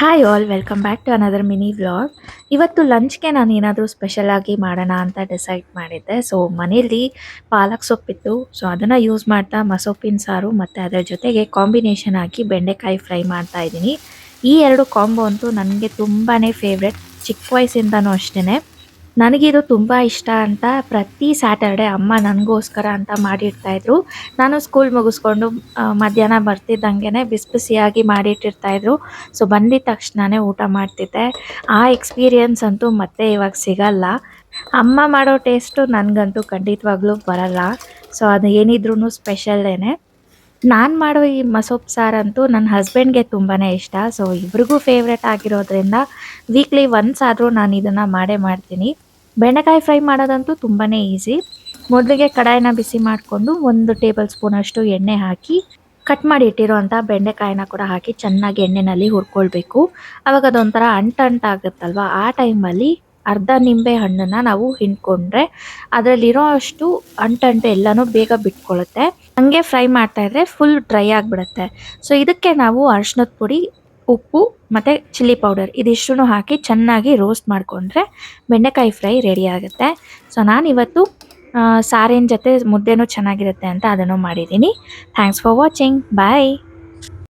Hi all welcome back to another mini vlog ಇವತ್ತು ಲಂಚ್ಗೆ ನಾನು ಏನಾದರೂ ಸ್ಪೆಷಲ್ ಆಗಿ ಮಾಡೋಣ ಅಂತ ಡಿಸೈಡ್ ಮಾಡಿದ್ದೆ. ಸೊ ಮನೇಲಿ ಪಾಲಕ್ ಸೊಪ್ಪಿತ್ತು. ಸೊ ಅದನ್ನು ಯೂಸ್ ಮಾಡ್ತಾ ಮಸೊಪ್ಪಿನ ಸಾರು ಮತ್ತು ಅದರ ಜೊತೆಗೆ ಕಾಂಬಿನೇಷನ್ ಹಾಕಿ ಬೆಂಡೆಕಾಯಿ ಫ್ರೈ ಮಾಡ್ತಾ ಇದ್ದೀನಿ. ಈ ಎರಡು ಕಾಂಬೋ ಅಂತೂ ನನಗೆ ತುಂಬಾ ಫೇವ್ರೆಟ್ ಚಿಕ್ಕ ವಯಸ್ಸಿಂದನೂ ಅಷ್ಟೇ ನನಗಿದು ತುಂಬ ಇಷ್ಟ ಅಂತ ಪ್ರತಿ ಸ್ಯಾಟರ್ಡೆ ಅಮ್ಮ ನನಗೋಸ್ಕರ ಅಂತ ಮಾಡಿಡ್ತಾಯಿದ್ರು ನಾನು ಸ್ಕೂಲ್ ಮುಗಿಸ್ಕೊಂಡು ಮಧ್ಯಾಹ್ನ ಬರ್ತಿದ್ದಂಗೆ ಬಿಸಿ ಬಿಸಿಯಾಗಿ ಮಾಡಿಟ್ಟಿರ್ತಾಯಿದ್ರು ಸೊ ಬಂದಿದ ತಕ್ಷಣನೇ ಊಟ ಮಾಡ್ತಿದ್ದೆ. ಆ ಎಕ್ಸ್ಪೀರಿಯನ್ಸ್ ಅಂತೂ ಮತ್ತೆ ಇವಾಗ ಸಿಗಲ್ಲ. ಅಮ್ಮ ಮಾಡೋ ಟೇಸ್ಟು ನನಗಂತೂ ಖಂಡಿತವಾಗ್ಲೂ ಬರಲ್ಲ. ಸೊ ಅದು ಏನಿದ್ರೂ ಸ್ಪೆಷಲ್ಲೇ ನಾನು ಮಾಡೋ ಈ ಮಸೋಪ್ ಸಾರಂತೂ ನನ್ನ ಹಸ್ಬೆಂಡ್ಗೆ ತುಂಬಾ ಇಷ್ಟ. ಸೊ ಇಬ್ರಿಗೂ ಫೇವ್ರೆಟ್ ಆಗಿರೋದ್ರಿಂದ ವೀಕ್ಲಿ ಒನ್ಸ್ ಆದರೂ ನಾನು ಇದನ್ನು ಮಾಡೇ ಮಾಡ್ತೀನಿ. ಬೆಂಡೆಕಾಯಿ ಫ್ರೈ ಮಾಡೋದಂತೂ ತುಂಬಾ ಈಸಿ. ಮೊದಲಿಗೆ ಕಡಾಯಿನ ಬಿಸಿ ಮಾಡಿಕೊಂಡು ಒಂದು ಟೇಬಲ್ ಸ್ಪೂನಷ್ಟು ಎಣ್ಣೆ ಹಾಕಿ ಕಟ್ ಮಾಡಿ ಇಟ್ಟಿರೋಂಥ ಬೆಂಡೆಕಾಯಿನ ಕೂಡ ಹಾಕಿ ಚೆನ್ನಾಗಿ ಎಣ್ಣೆನಲ್ಲಿ ಹುರ್ಕೊಳ್ಬೇಕು. ಆವಾಗ ಅದೊಂಥರ ಅಂಟಂಟಾಗುತ್ತಲ್ವ ಆ ಟೈಮಲ್ಲಿ ಅರ್ಧ ನಿಂಬೆ ಹಣ್ಣನ್ನು ನಾವು ಹಿಂಡ್ಕೊಂಡ್ರೆ ಅದರಲ್ಲಿರೋ ಅಷ್ಟು ಅಂಟಂಟು ಎಲ್ಲನೂ ಬೇಗ ಬಿಟ್ಕೊಳ್ಳುತ್ತೆ ಹಾಗೆ ಫ್ರೈ ಮಾಡ್ತಾ ಇದ್ರೆ ಫುಲ್ ಡ್ರೈ ಆಗಿಬಿಡುತ್ತೆ. ಸೊ ಇದಕ್ಕೆ ನಾವು ಅರ್ಶಿನದ ಪುಡಿ ಉಪ್ಪು ಮತ್ತು ಚಿಲ್ಲಿ ಪೌಡರ್ ಇದಿಷ್ಟೂ ಹಾಕಿ ಚೆನ್ನಾಗಿ ರೋಸ್ಟ್ ಮಾಡಿಕೊಂಡ್ರೆ ಬೆಂಡೆಕಾಯಿ ಫ್ರೈ ರೆಡಿ ಆಗುತ್ತೆ. ಸೊ ನಾನಿವತ್ತು ಸಾರಿನ ಜೊತೆ ಮುದ್ದೆನೂ ಚೆನ್ನಾಗಿರುತ್ತೆ ಅಂತ ಅದನ್ನು ಮಾಡಿದ್ದೀನಿ. Thanks for watching bye